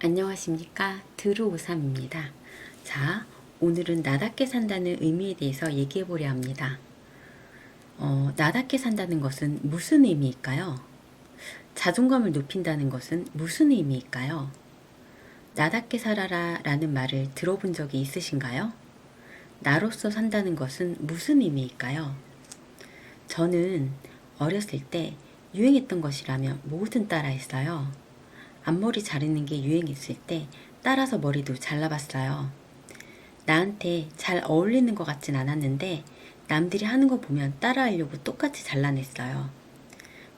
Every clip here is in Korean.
안녕하십니까 드루오삼입니다. 자 오늘은 나답게 산다는 의미에 대해서 얘기해 보려 합니다. 어, 나답게 산다는 것은 무슨 의미일까요? 자존감을 높인다는 것은 무슨 의미일까요? 나답게 살아라 라는 말을 들어본 적이 있으신가요? 나로서 산다는 것은 무슨 의미일까요? 저는 어렸을 때 유행했던 것이라면 뭐든 따라했어요. 앞머리 자르는 게 유행했을 때 따라서 머리도 잘라봤어요. 나한테 잘 어울리는 것 같진 않았는데 남들이 하는 거 보면 따라하려고 똑같이 잘라냈어요.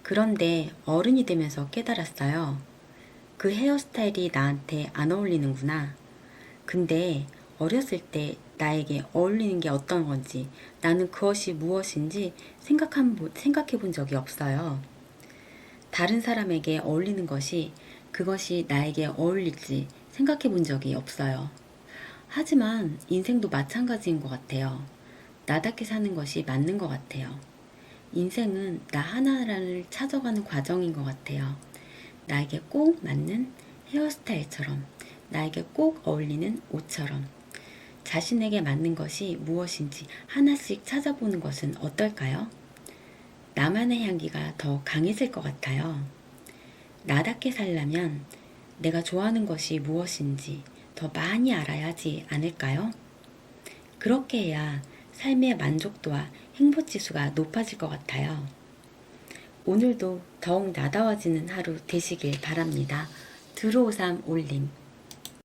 그런데 어른이 되면서 깨달았어요. 그 헤어스타일이 나한테 안 어울리는구나. 근데 어렸을 때 나에게 어울리는 게 어떤 건지 나는 그것이 무엇인지 생각한, 생각해 본 적이 없어요. 다른 사람에게 어울리는 것이 그것이 나에게 어울릴지 생각해 본 적이 없어요. 하지만 인생도 마찬가지인 것 같아요. 나답게 사는 것이 맞는 것 같아요. 인생은 나 하나를 찾아가는 과정인 것 같아요. 나에게 꼭 맞는 헤어스타일처럼, 나에게 꼭 어울리는 옷처럼, 자신에게 맞는 것이 무엇인지 하나씩 찾아보는 것은 어떨까요? 나만의 향기가 더 강해질 것 같아요. 나답게 살려면 내가 좋아하는 것이 무엇인지 더 많이 알아야 하지 않을까요? 그렇게 해야 삶의 만족도와 행복 지수가 높아질 것 같아요. 오늘도 더욱 나다워지는 하루 되시길 바랍니다. 드로우삼 올림